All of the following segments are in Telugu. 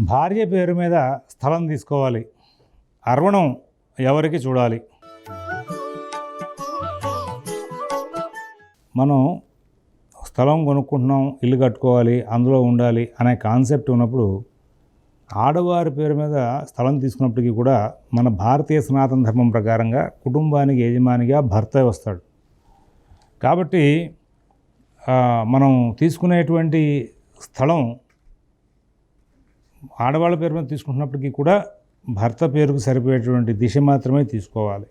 భార్య పేరు మీద స్థలం తీసుకోవాలి. అర్వణం ఎవరికి చూడాలి? మనం స్థలం కొనుక్కుంటున్నాం ఇల్లు కట్టుకోవాలి అందులో ఉండాలి అనే కాన్సెప్ట్ ఉన్నప్పుడు ఆడవారి పేరు మీద స్థలం తీసుకున్నప్పటికీ కూడా మన భారతీయ సనాతన ధర్మం ప్రకారంగా కుటుంబానికి యజమానిగా భర్త వస్తాడు. కాబట్టి మనం తీసుకునేటువంటి స్థలం ఆడవాళ్ళ పేరు మీద తీసుకుంటున్నప్పటికీ కూడా భర్త పేరుకు సరిపోయేటువంటి దిశ మాత్రమే తీసుకోవాలి.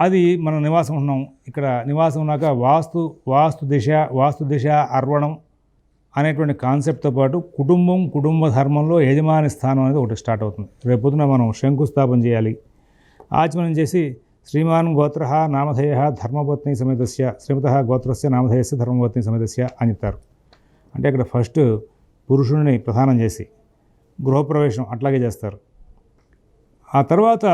అది మనం నివాసం ఉన్నాం. ఇక్కడ నివాసం ఉన్నాక వాస్తు వాస్తు దిశ వాస్తు దిశ అర్వణం అనేటువంటి కాన్సెప్ట్తో పాటు కుటుంబం కుటుంబ ధర్మంలో యజమాని స్థానం అనేది ఒకటి స్టార్ట్ అవుతుంది. రేపొద్దున మనం శంకుస్థాపన చేయాలి. ఆచమనం చేసి శ్రీమాన్ గోత్ర నామధేయ ధర్మపత్ని సమేతస్య శ్రీమత గోత్రస్య నామధేయస్య ధర్మపత్ని సమేతస్య అని చెప్తారు. అంటే ఇక్కడ ఫస్ట్ పురుషుడిని ప్రధానం చేసి గృహప్రవేశం అట్లాగే చేస్తారు. ఆ తర్వాత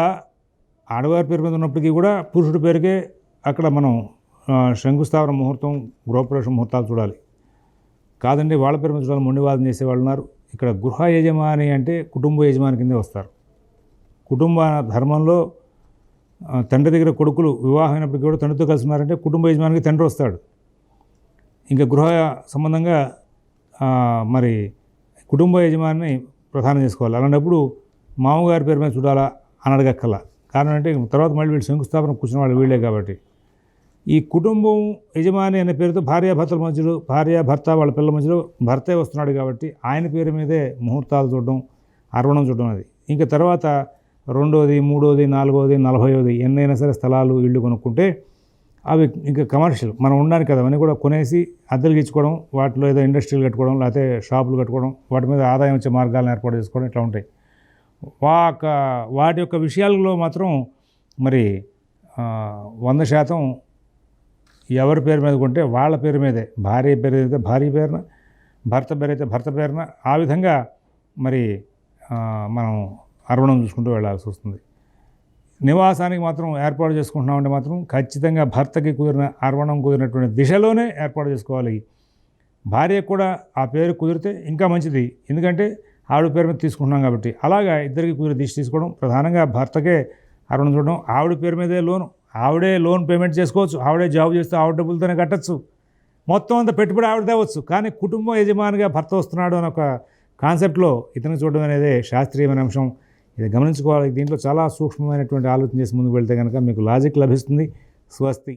ఆడవారి పేరు మీద ఉన్నప్పటికీ కూడా పురుషుడి పేరుకే అక్కడ మనం ఆ, ముహూర్తం గృహప్రవేశం ముహూర్తాలు చూడాలి. కాదండి వాళ్ళ పేరు మీద చూడాలి మొండివాదం చేసేవాళ్ళు ఉన్నారు. ఇక్కడ గృహ యజమాని అంటే కుటుంబ యజమాని కిందే వస్తారు. కుటుంబ ధర్మంలో తండ్రి దగ్గర కొడుకులు వివాహమైనప్పటికీ కూడా తండ్రితో కలిసి ఉన్నారంటే కుటుంబ యజమానికి తండ్రి వస్తాడు. ఇంకా గృహ సంబంధంగా మరి కుటుంబ యజమానిని ప్రధానం చేసుకోవాలి. అలాంటప్పుడు మామగారి పేరు మీద చూడాలా అని అడగక్కల కారణం అంటే తర్వాత మళ్ళీ వీళ్ళు శంకుస్థాపన కూర్చున్న వాళ్ళు వీళ్ళే కాబట్టి. ఈ కుటుంబం యజమాని అనే పేరుతో భార్యాభర్తల మధ్యలో భార్య భర్త వాళ్ళ పిల్లల మధ్యలో భర్తే వస్తున్నాడు కాబట్టి ఆయన పేరు మీదే ముహూర్తాలు చూడడం అర్వణం చూడడం అది. ఇంకా తర్వాత రెండోది మూడోది నాలుగోది నలభైవది ఎన్నైనా సరే స్థలాలు ఇళ్ళు కొనుక్కుంటే అవి ఇంకా కమర్షియల్ మనం ఉండడానికి కదా అవన్నీ కూడా కొనేసి అద్దెలు ఇచ్చుకోవడం వాటిలో ఏదో ఇండస్ట్రీలు కట్టుకోవడం లేకపోతే షాపులు కట్టుకోవడం వాటి మీద ఆదాయం వచ్చే మార్గాలను ఏర్పాటు చేసుకోవడం ఇట్లా ఉంటాయి. వాక వాటి యొక్క విషయాలలో మాత్రం మరి వంద శాతం ఎవరి పేరు మీద కొంటే వాళ్ళ పేరు మీదే. భార్య పేరు అయితే భార్య పేరున భర్త పేరు అయితే భర్త పేరున ఆ విధంగా మరి మనం అర్వణం చూసుకుంటూ వెళ్ళాల్సి వస్తుంది. నివాసానికి మాత్రం ఏర్పాటు చేసుకుంటున్నామంటే మాత్రం ఖచ్చితంగా భర్తకి కుదిరిన అర్వణం కుదిరినటువంటి దిశలోనే ఏర్పాటు చేసుకోవాలి. భార్య కూడా ఆ పేరు కుదిరితే ఇంకా మంచిది. ఎందుకంటే ఆవిడ పేరు మీద తీసుకుంటున్నాం కాబట్టి. అలాగా ఇద్దరికి కుదిరి దిశ తీసుకోవడం ప్రధానంగా భర్తకే అర్వణం చూడడం. ఆవిడ పేరు మీదే లోను. ఆవిడే లోన్ పేమెంట్ చేసుకోవచ్చు. ఆవిడే జాబ్ చేస్తూ ఆవిడ డబ్బులతోనే కట్టచ్చు. మొత్తం అంత పెట్టుబడి ఆవిడ తేవచ్చు. కానీ కుటుంబ యజమానిగా భర్త వస్తున్నాడు అని ఒక కాన్సెప్ట్లో ఇతను చూడడం అనేది శాస్త్రీయమైన అంశం. ఇది గమనించుకోవాలి. దీంట్లో చాలా సూక్ష్మమైనటువంటి ఆలోచన చేసి ముందుకు వెళ్తే కనుక మీకు లాజిక్ లభిస్తుంది. స్వస్తి.